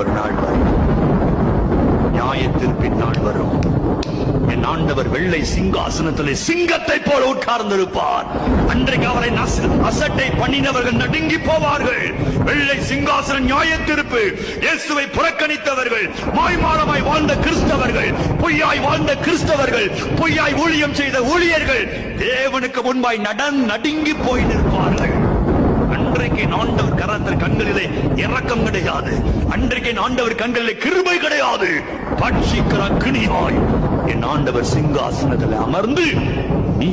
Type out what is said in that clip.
ஒரு நாள் வரும் நியாயத்திற்பின் நாள் வரும். என் ஆண்டவர் வெள்ளை சிங்காசனத்திலே சிங்கத்தை போல உட்கார்ந்திருப்பார். அன்றைக்கு அவரை அசட்டை பண்ணினவர்கள் நடுங்கி போவார்கள். வெள்ளை சிங்காசன நியாயத்திருப்பு இயேசுவை புறக்கணித்தவர்கள் மாய்மாலமாய் வாழ்ந்த கிறிஸ்தவர்கள் பொய்யாய் வாழ்ந்த கிறிஸ்தவர்கள் பொய்யாய் ஊழியம் செய்த ஊழியர்கள் தேவனுக்கு முன்பாய் நடன் நடுங்கி போய் நிற்பார்கள். அன்றைக்கு ஆண்டவர் கரத்தர் கண்களிலே இறக்கம் கிடையாது. அன்றைக்கு என் ஆண்டவர் கண்களிலே கிருபை கிடையாது. பட்சிக்கிற அக்னியாய் என் ஆண்டவர் சிங்காசனத்தில் அமர்ந்து நீ